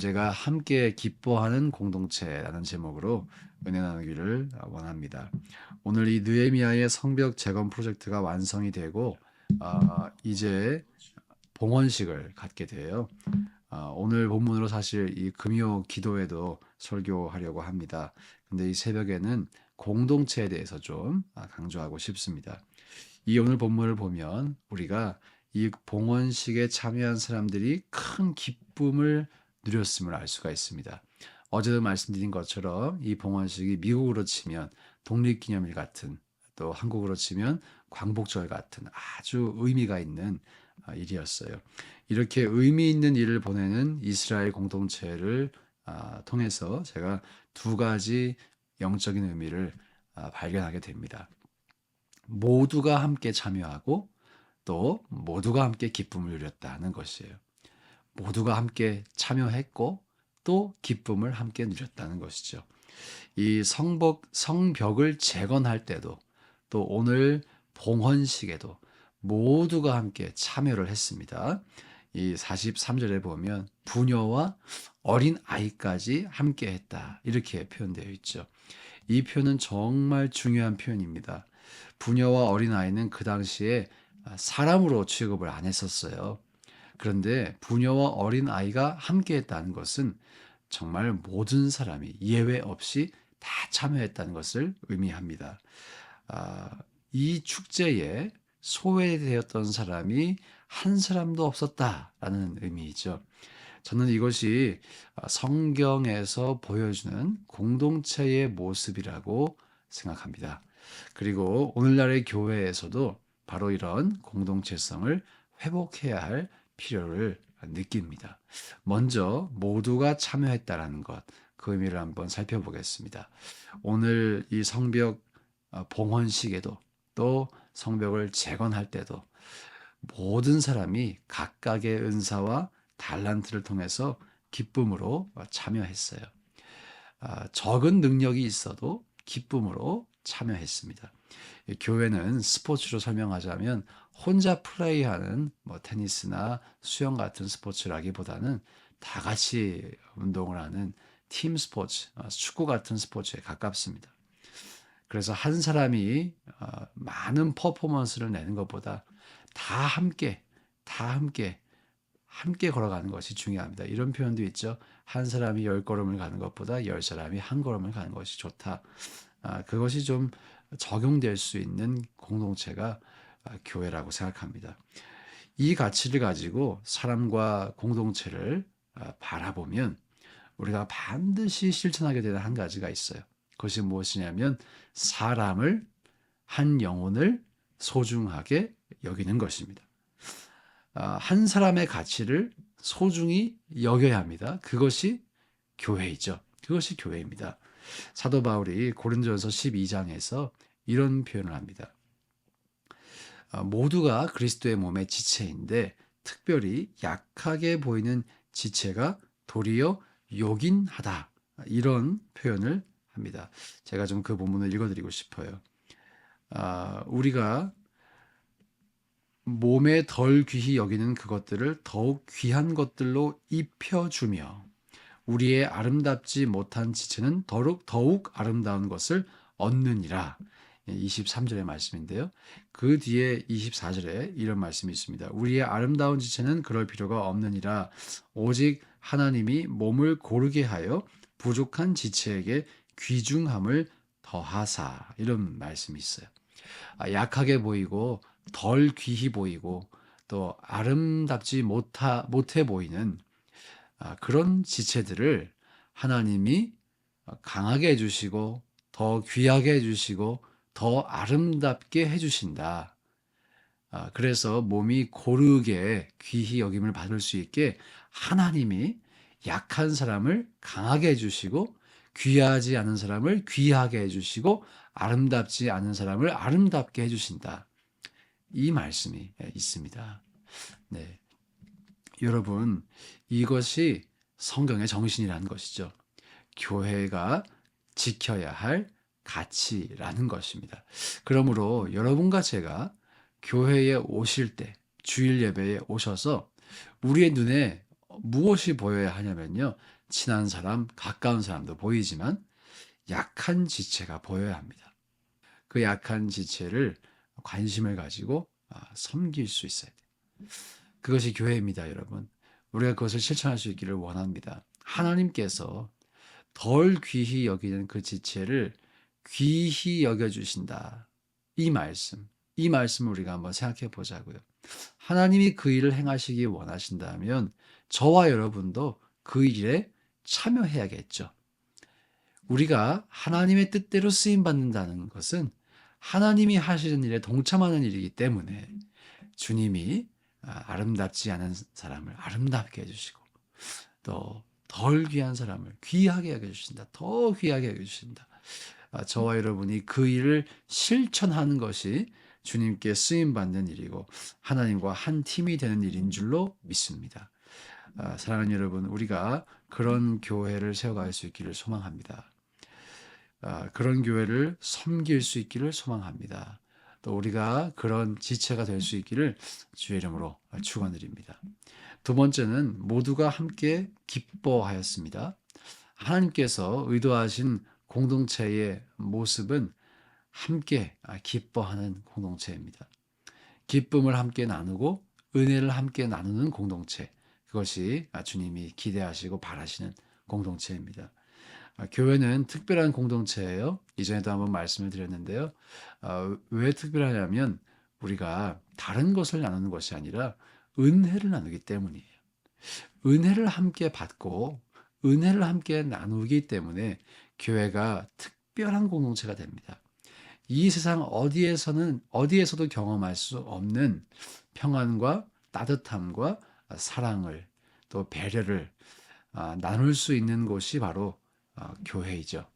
제가 함께 기뻐하는 공동체라는 제목으로 은혜 나누기를 원합니다. 오늘 이 느헤미야의 성벽 재건 프로젝트가 완성이 되고 아, 이제 봉헌식을 갖게 돼요. 아, 오늘 본문으로 사실 이 금요 기도에도 설교하려고 합니다. 근데 이 새벽에는 공동체에 대해서 좀 아, 강조하고 싶습니다. 이 오늘 본문을 보면 우리가 이 봉헌식에 참여한 사람들이 큰 기쁨을 누렸음을 알 수가 있습니다. 어제도 말씀드린 것처럼 이 봉헌식이 미국으로 치면 독립기념일 같은 또 한국으로 치면 광복절 같은 아주 의미가 있는 아, 일이었어요. 이렇게 의미 있는 일을 보내는 이스라엘 공동체를 아, 통해서 제가 두 가지 영적인 의미를 아, 발견하게 됩니다. 모두가 함께 참여하고 또 모두가 함께 기쁨을 누렸다는 것이에요. 모두가 함께 참여했고 또 기쁨을 함께 누렸다는 것이죠. 이 성벽, 성벽을 재건할 때도 또 오늘 봉헌식에도 모두가 함께 참여를 했습니다. 이 43절에 보면 부녀와 어린 아이까지 함께 했다. 이렇게 표현되어 있죠. 이 표현은 정말 중요한 표현입니다. 부녀와 어린 아이는 그 당시에 사람으로 취급을 안 했었어요. 그런데 부녀와 어린 아이가 함께 했다는 것은 정말 모든 사람이 예외 없이 다 참여했다는 것을 의미합니다. 아, 이 축제에 소외되었던 사람이 한 사람도 없었다라는 의미이죠. 저는 이것이 성경에서 보여주는 공동체의 모습이라고 생각합니다. 그리고 오늘날의 교회에서도 바로 이런 공동체성을 회복해야 할 필요를 느낍니다. 먼저 모두가 참여했다라는 것, 그 의미를 한번 살펴보겠습니다. 오늘 이 성벽 어, 봉헌식에도 또 성벽을 재건할 때도 모든 사람이 각각의 은사와 달란트를 통해서 기쁨으로 참여했어요. 아, 적은 능력이 있어도 기쁨으로 참여했습니다. 교회는 스포츠로 설명하자면 혼자 플레이하는 뭐 테니스나 수영 같은 스포츠라기보다는 다 같이 운동을 하는 팀 스포츠, 어, 축구 같은 스포츠에 가깝습니다. 그래서 한 사람이 어, 많은 퍼포먼스를 내는 것보다 다 함께, 다 함께, 함께 걸어가는 것이 중요합니다. 이런 표현도 있죠. 한 사람이 열 걸음을 가는 것보다 열 사람이 한 걸음을 가는 것이 좋다. 아, 그것이 좀 적용될 수 있는 공동체가 아, 교회라고 생각합니다. 이 가치를 가지고 사람과 공동체를 아, 바라보면 우리가 반드시 실천하게 되는 한 가지가 있어요. 그것이 무엇이냐면 사람을 한 영혼을 소중하게 여기는 것입니다. 한 사람의 가치를 소중히 여겨야 합니다. 그것이 교회이죠. 그것이 교회입니다. 사도 바울이 고린도전서 12장에서 이런 표현을 합니다. 어, 모두가 그리스도의 몸의 지체인데 특별히 약하게 보이는 지체가 도리어 요긴하다. 이런 표현을 합니다. 제가 좀 그 본문을 읽어드리고 싶어요. 아, 우리가 몸에 덜 귀히 여기는 그것들을 더욱 귀한 것들로 입혀주며 우리의 아름답지 못한 지체는 더욱, 더욱 아름다운 것을 얻느니라. 23절의 말씀인데요. 그 뒤에 24절에 이런 말씀이 있습니다. 우리의 아름다운 지체는 그럴 필요가 없느니라. 오직 하나님이 몸을 고르게 하여 부족한 지체에게 귀중함을 더하사. 이런 말씀이 있어요. 아, 약하게 보이고 덜 귀히 보이고 또 아름답지 못하, 못해 보이는 아, 그런 지체들을 하나님이 강하게 해주시고 더 귀하게 해주시고 더 아름답게 해주신다. 아, 그래서 몸이 고르게 귀히 여김을 받을 수 있게 하나님이 약한 사람을 강하게 해주시고 귀하지 않은 사람을 귀하게 해주시고 아름답지 않은 사람을 아름답게 해주신다. 이 말씀이 있습니다. 네. 여러분, 이것이 성경의 정신이라는 것이죠. 교회가 지켜야 할 가치라는 것입니다. 그러므로 여러분과 제가 교회에 오실 때, 주일 예배에 오셔서 우리의 눈에 무엇이 보여야 하냐면요. 친한 사람, 가까운 사람도 보이지만 약한 지체가 보여야 합니다. 그 약한 지체를 관심을 가지고 아, 섬길 수 있어야 돼요. 그것이 교회입니다, 여러분. 우리가 그것을 실천할 수 있기를 원합니다. 하나님께서 덜 귀히 여기는 그 지체를 귀히 여겨주신다. 이 말씀, 이 말씀을 우리가 한번 생각해 보자고요. 하나님이 그 일을 행하시기 원하신다면 저와 여러분도 그 일에 참여해야겠죠. 우리가 하나님의 뜻대로 쓰임 받는다는 것은 하나님이 하시는 일에 동참하는 일이기 때문에 주님이 아, 아름답지 않은 사람을 아름답게 해주시고 또 덜 귀한 사람을 귀하게 여겨주신다. 더 귀하게 여겨주신다. 아, 저와 여러분이 그 일을 실천하는 것이 주님께 쓰임 받는 일이고 하나님과 한 팀이 되는 일인 줄로 믿습니다. 아, 사랑하는 여러분, 우리가 그런 교회를 세워갈 수 있기를 소망합니다. 아, 그런 교회를 섬길 수 있기를 소망합니다. 또 우리가 그런 지체가 될 수 있기를 주의 이름으로 축원드립니다. 두 번째는 모두가 함께 기뻐하였습니다. 하나님께서 의도하신 공동체의 모습은 함께 기뻐하는 공동체입니다. 기쁨을 함께 나누고 은혜를 함께 나누는 공동체. 그것이 주님이 기대하시고 바라시는 공동체입니다. 교회는 특별한 공동체예요. 이전에도 한번 말씀을 드렸는데요. 어, 왜 특별하냐면 우리가 다른 것을 나누는 것이 아니라 은혜를 나누기 때문이에요. 은혜를 함께 받고 은혜를 함께 나누기 때문에 교회가 특별한 공동체가 됩니다. 이 세상 어디에서는 어디에서도 경험할 수 없는 평안과 따뜻함과 사랑을 또 배려를 아, 나눌 수 있는 곳이 바로 아, 교회이죠.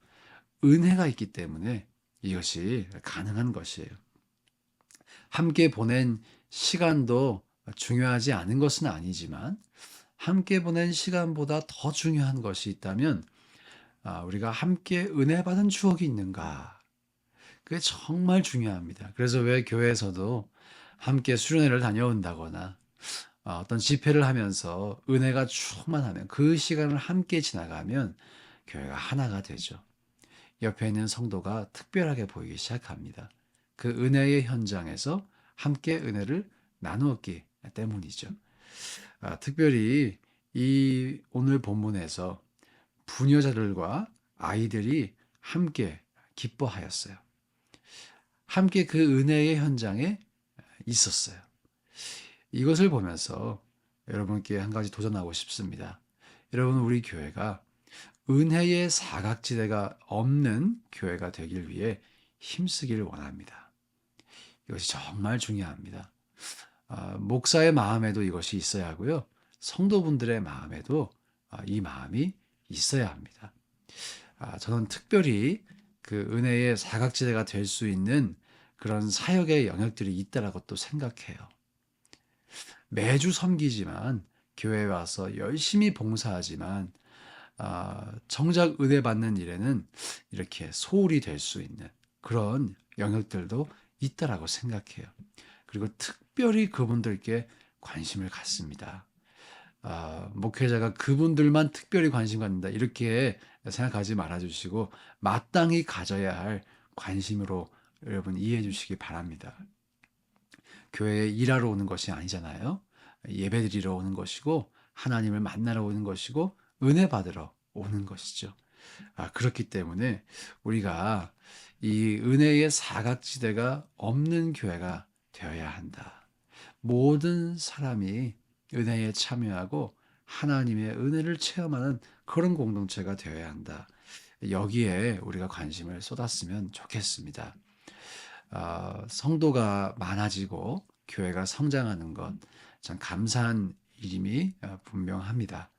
은혜가 있기 때문에 이것이 가능한 것이에요. 함께 보낸 시간도 중요하지 않은 것은 아니지만 함께 보낸 시간보다 더 중요한 것이 있다면 아, 우리가 함께 은혜 받은 추억이 있는가? 그게 정말 중요합니다. 그래서 왜 교회에서도 함께 수련회를 다녀온다거나 아, 어떤 집회를 하면서 은혜가 충만하면 그 시간을 함께 지나가면 교회가 하나가 되죠. 옆에 있는 성도가 특별하게 보이기 시작합니다. 그 은혜의 현장에서 함께 은혜를 나누었기 때문이죠. 아, 특별히 이 오늘 본문에서 부녀자들과 아이들이 함께 기뻐하였어요. 함께 그 은혜의 현장에 있었어요. 이것을 보면서 여러분께 한 가지 도전하고 싶습니다. 여러분, 우리 교회가 은혜의 사각지대가 없는 교회가 되길 위해 힘쓰기를 원합니다. 이것이 정말 중요합니다. 아, 목사의 마음에도 이것이 있어야 하고요. 성도분들의 마음에도 아, 이 마음이 있어야 합니다. 아, 저는 특별히 그 은혜의 사각지대가 될 수 있는 그런 사역의 영역들이 있다라고 또 생각해요. 매주 섬기지만 교회에 와서 열심히 봉사하지만 아, 정작 은혜 받는 일에는 이렇게 소홀히 될 수 있는 그런 영역들도 있다라고 생각해요. 그리고 특별히 그분들께 관심을 갖습니다. 아, 목회자가 그분들만 특별히 관심 갖는다 이렇게 생각하지 말아주시고 마땅히 가져야 할 관심으로 여러분 이해해 주시기 바랍니다. 교회에 일하러 오는 것이 아니잖아요. 예배드리러 오는 것이고 하나님을 만나러 오는 것이고 은혜 받으러 오는 것이죠. 아, 그렇기 때문에 우리가 이 은혜의 사각지대가 없는 교회가 되어야 한다. 모든 사람이 은혜에 참여하고 하나님의 은혜를 체험하는 그런 공동체가 되어야 한다. 여기에 우리가 관심을 쏟았으면 좋겠습니다. 어, 성도가 많아지고 교회가 성장하는 것 참 감사한 일임이 어, 분명합니다.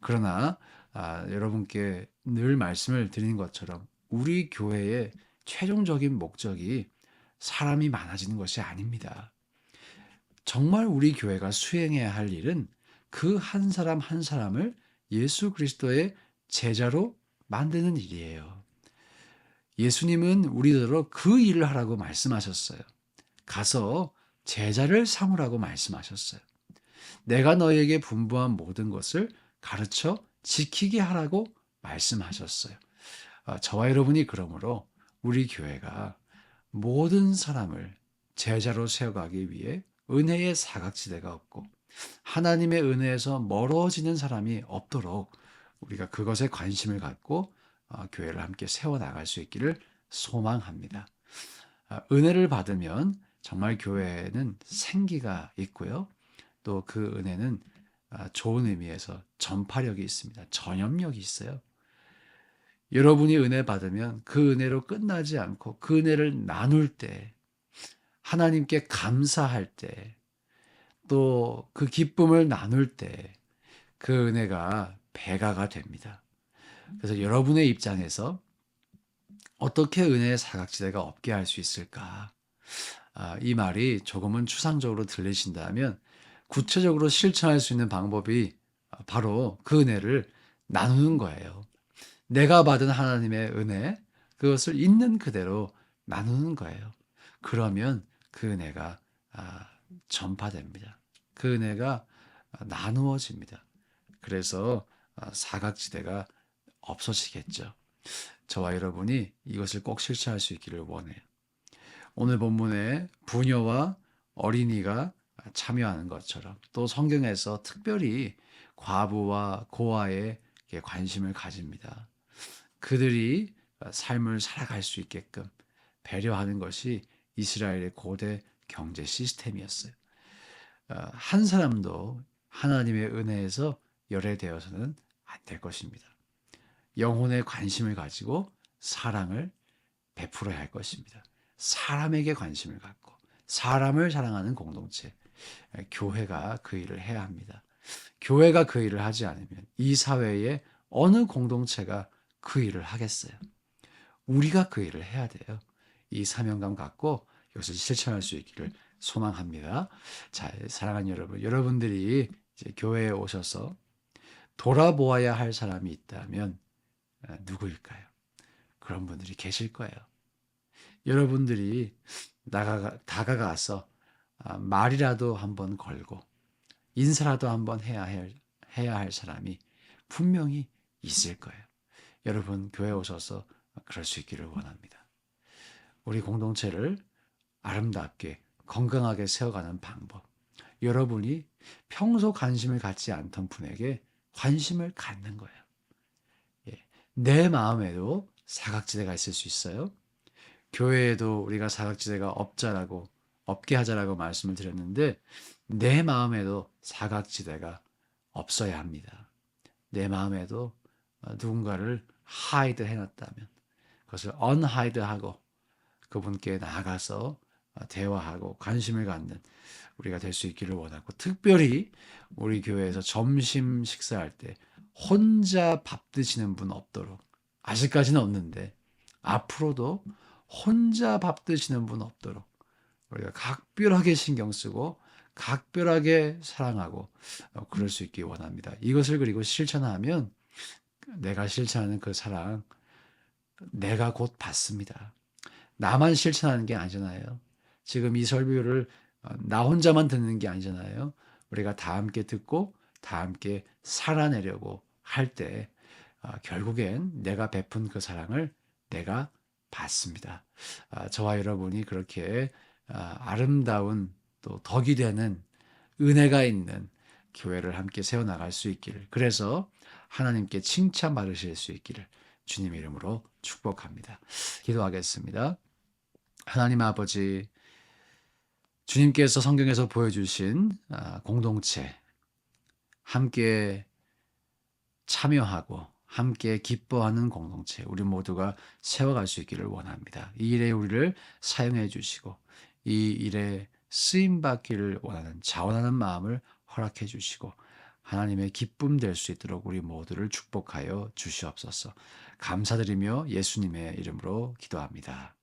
그러나 아, 여러분께 늘 말씀을 드리는 것처럼 우리 교회의 최종적인 목적이 사람이 많아지는 것이 아닙니다. 정말 우리 교회가 수행해야 할 일은 그 한 사람 한 사람을 예수 그리스도의 제자로 만드는 일이에요. 예수님은 우리들로 그 일을 하라고 말씀하셨어요. 가서 제자를 삼으라고 말씀하셨어요. 내가 너희에게 분부한 모든 것을 가르쳐 지키게 하라고 말씀하셨어요. 아, 저와 여러분이 그러므로 우리 교회가 모든 사람을 제자로 세워가기 위해 은혜의 사각지대가 없고 하나님의 은혜에서 멀어지는 사람이 없도록 우리가 그것에 관심을 갖고 어, 교회를 함께 세워 나갈 수 있기를 소망합니다. 아, 은혜를 받으면 정말 교회에는 생기가 있고요. 또 그 은혜는 아, 좋은 의미에서 전파력이 있습니다. 전염력이 있어요. 여러분이 은혜 받으면 그 은혜로 끝나지 않고 그 은혜를 나눌 때, 하나님께 감사할 때, 또 그 기쁨을 나눌 때, 그 은혜가 배가가 됩니다. 그래서 여러분의 입장에서 어떻게 은혜의 사각지대가 없게 할 수 있을까? 아, 이 말이 조금은 추상적으로 들리신다면 구체적으로 실천할 수 있는 방법이 바로 그 은혜를 나누는 거예요. 내가 받은 하나님의 은혜, 그것을 있는 그대로 나누는 거예요. 그러면 그 은혜가 아, 전파됩니다. 그 은혜가 나누어집니다. 그래서 아, 사각지대가 없어지겠죠. 저와 여러분이 이것을 꼭 실천할 수 있기를 원해요. 오늘 본문에 부녀와 어린이가 참여하는 것처럼 또 성경에서 특별히 과부와 고아에 관심을 가집니다. 그들이 삶을 살아갈 수 있게끔 배려하는 것이 이스라엘의 고대 경제 시스템이었어요. 어, 한 사람도 하나님의 은혜에서 열애되어서는 안 될 것입니다. 영혼에 관심을 가지고 사랑을 베풀어야 할 것입니다. 사람에게 관심을 갖고 사람을 사랑하는 공동체, 교회가 그 일을 해야 합니다. 교회가 그 일을 하지 않으면 이 사회에 어느 공동체가 그 일을 하겠어요. 우리가 그 일을 해야 돼요. 이 사명감 갖고 이것을 실천할 수 있기를 소망합니다. 자, 사랑하는 여러분, 여러분들이 교회에 오셔서 돌아보아야 할 사람이 있다면 아, 누구일까요? 그런 분들이 계실 거예요. 여러분들이 나가 다가가서 아, 말이라도 한번 걸고 인사라도 한번 해야 할 해야 할 사람이 분명히 있을 거예요. 여러분 교회 오셔서 그럴 수 있기를 원합니다. 우리 공동체를 아름답게 건강하게 세워가는 방법. 여러분이 평소 관심을 갖지 않던 분에게 관심을 갖는 거예요. 예. 내 마음에도 사각지대가 있을 수 있어요. 교회에도 우리가 사각지대가 없자라고 없게 하자라고 말씀을 드렸는데 내 마음에도 사각지대가 없어야 합니다. 내 마음에도 누군가를 하이드 해놨다면 그것을 언하이드하고 그분께 나아가서 대화하고 관심을 갖는 우리가 될 수 있기를 원하고 특별히 우리 교회에서 점심 식사할 때 혼자 밥 드시는 분 없도록 아직까지는 없는데 앞으로도 혼자 밥 드시는 분 없도록 우리가 각별하게 신경 쓰고 각별하게 사랑하고 어, 그럴 수 있기 원합니다. 이것을 그리고 실천하면 내가 실천하는 그 사랑 내가 곧 받습니다. 나만 실천하는 게 아니잖아요. 지금 이 설교를 어, 나 혼자만 듣는 게 아니잖아요. 우리가 다 함께 듣고 다 함께 살아내려고 할때 어, 결국엔 내가 베푼 그 사랑을 내가 받습니다. 아, 저와 여러분이 그렇게 아, 아름다운 또 덕이 되는 은혜가 있는 교회를 함께 세워나갈 수 있기를 그래서 하나님께 칭찬받으실 수 있기를 주님 이름으로 축복합니다. 기도하겠습니다. 하나님 아버지 주님께서 성경에서 보여주신 아, 공동체 함께 참여하고 함께 기뻐하는 공동체 우리 모두가 세워갈 수 있기를 원합니다. 이 일에 우리를 사용해 주시고 이 일에 쓰임 받기를 원하는 자원하는 마음을 허락해 주시고 하나님의 기쁨 될 수 있도록 우리 모두를 축복하여 주시옵소서. 감사드리며 예수님의 이름으로 기도합니다.